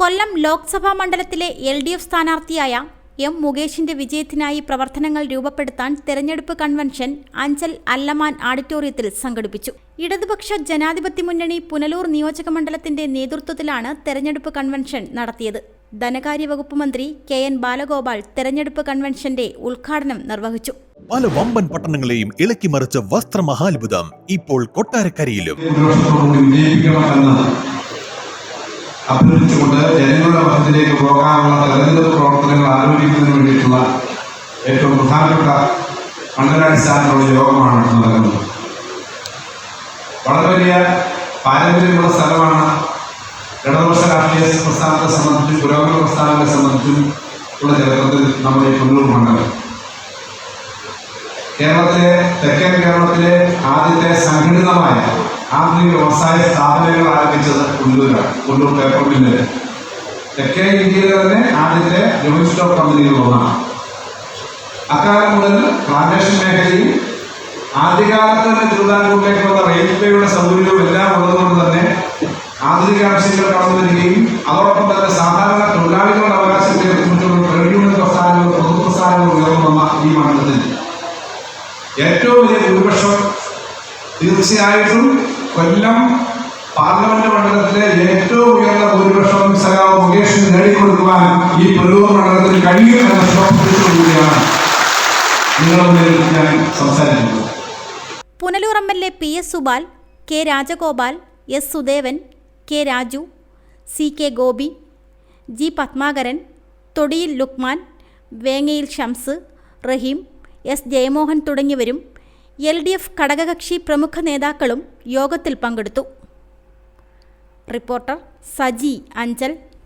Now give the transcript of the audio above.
കൊല്ലം ലോക്സഭാ മണ്ഡലത്തിലെ L D F സ്ഥാനാർത്ഥിയായ M മുകേഷിന്റെ വിജയത്തിനായി പ്രവർത്തനങ്ങൾ രൂപപ്പെടുത്താൻ തെരഞ്ഞെടുപ്പ് കൺവെൻഷൻ അഞ്ചൽ അല്ലമാൻ ഓഡിറ്റോറിയത്തിൽ സംഘടിപ്പിച്ചു. ഇടതുപക്ഷ ജനാധിപത്യ മുന്നണി പുനലൂർ നിയോജക മണ്ഡലത്തിന്റെ നേതൃത്വത്തിലാണ് തെരഞ്ഞെടുപ്പ് കൺവെൻഷൻ നടത്തിയത്. ധനകാര്യ വകുപ്പ് മന്ത്രി കെ എൻ ബാലഗോപാൽ തെരഞ്ഞെടുപ്പ് കൺവെൻഷന്റെ ഉദ്ഘാടനം നിർവഹിച്ചു. പല വമ്പൻ പട്ടണങ്ങളെയും ഇളക്കി മറിച്ച വസ്ത്രമഹാത്ഭുതം ഇപ്പോൾ കൊട്ടാരക്കരയിലും. അഭ്യർത്ഥിച്ചുകൊണ്ട് ജനങ്ങളുടെ മതത്തിലേക്ക് പോകാനുള്ള തെരഞ്ഞെടുപ്പ് പ്രവർത്തനങ്ങൾ ആലോചിക്കുന്നതിന് വേണ്ടിയിട്ടുള്ള ഏറ്റവും പ്രധാനപ്പെട്ട മണ്ഡലാടിസ്ഥാനമുള്ള യോഗമാണ് നടക്കുന്നത്. വളരെ വലിയ പാരമ്പര്യമുള്ള സ്ഥലമാണ് ഇടതുപക്ഷ രാഷ്ട്രീയ പ്രസ്ഥാനത്തെ സംബന്ധിച്ചും പുരോഗമന പ്രസ്ഥാനത്തെ സംബന്ധിച്ചും ഉള്ള ചരിത്രത്തിൽ നമ്മുടെ ഈ കൊല്ലൂർ മണ്ഡലം. കേരളത്തിലെ തെക്കൻ കേരളത്തിലെ ആദ്യത്തെ സംഘടിതമായ ആധുനിക വ്യവസായ സ്ഥാപനങ്ങൾ ആരംഭിച്ചത് കൊണ്ടൂരാണ്. കൊണ്ടൂർ പേപ്പർ മില്ല് തെക്കേ ഇന്ത്യയിലെ തന്നെ ആദ്യത്തെ ജോയിന്റ് സ്റ്റോക്ക് കമ്പനികൾ ഒന്നാണ്. അക്കാലം മുതൽ പ്ലാന്റേഷൻ മേഖലയിൽ ആദ്യകാലത്ത് തന്നെ തിരുവിതാംകൂറിലേക്കുള്ള റെയിൽവേയുടെ സൗകര്യവും എല്ലാം ഉള്ളതുകൊണ്ട് തന്നെ ആധുനിക ആവശ്യങ്ങൾ കടന്നു വരികയും അതോടൊപ്പം തന്നെ സാധാരണ തൊഴിലാളികളുടെ അവകാശത്തെ കുറിച്ചുള്ള ട്രേഡ് യൂണിയൻ പ്രസ്ഥാനങ്ങളും പൊതു പ്രസ്ഥാനങ്ങളും ഉയർന്നു വന്ന ഈ മണ്ഡലത്തിൽ. ഏറ്റവും വലിയ ഭൂരിപക്ഷം തീർച്ചയായിട്ടും കൊല്ലം പാർലമെന്റ് മണ്ഡലത്തിലെ ഏറ്റവും ഉയർന്ന ഭൂരിപക്ഷം സഖാവ് മുകേഷിന് നേടിക്കൊടുക്കുവാൻ ഈ പുല്ലൂർ മണ്ഡലത്തിൽ കഴിയും എന്ന മുന്നിൽ ഞാൻ സംസാരിക്കുന്നത് Punalur M L A P S Subal K Rajagopal S Sudevan K Raju C K Gopi G Padmakaran Thodiyil Lukman Vengayil Shams Rahim S Jayamohan തുടങ്ങിയവരും എൽ ഡി എഫ് ഘടകകക്ഷി പ്രമുഖ നേതാക്കളും യോഗത്തിൽ പങ്കെടുത്തു. റിപ്പോർട്ടർ സജി അഞ്ചൽ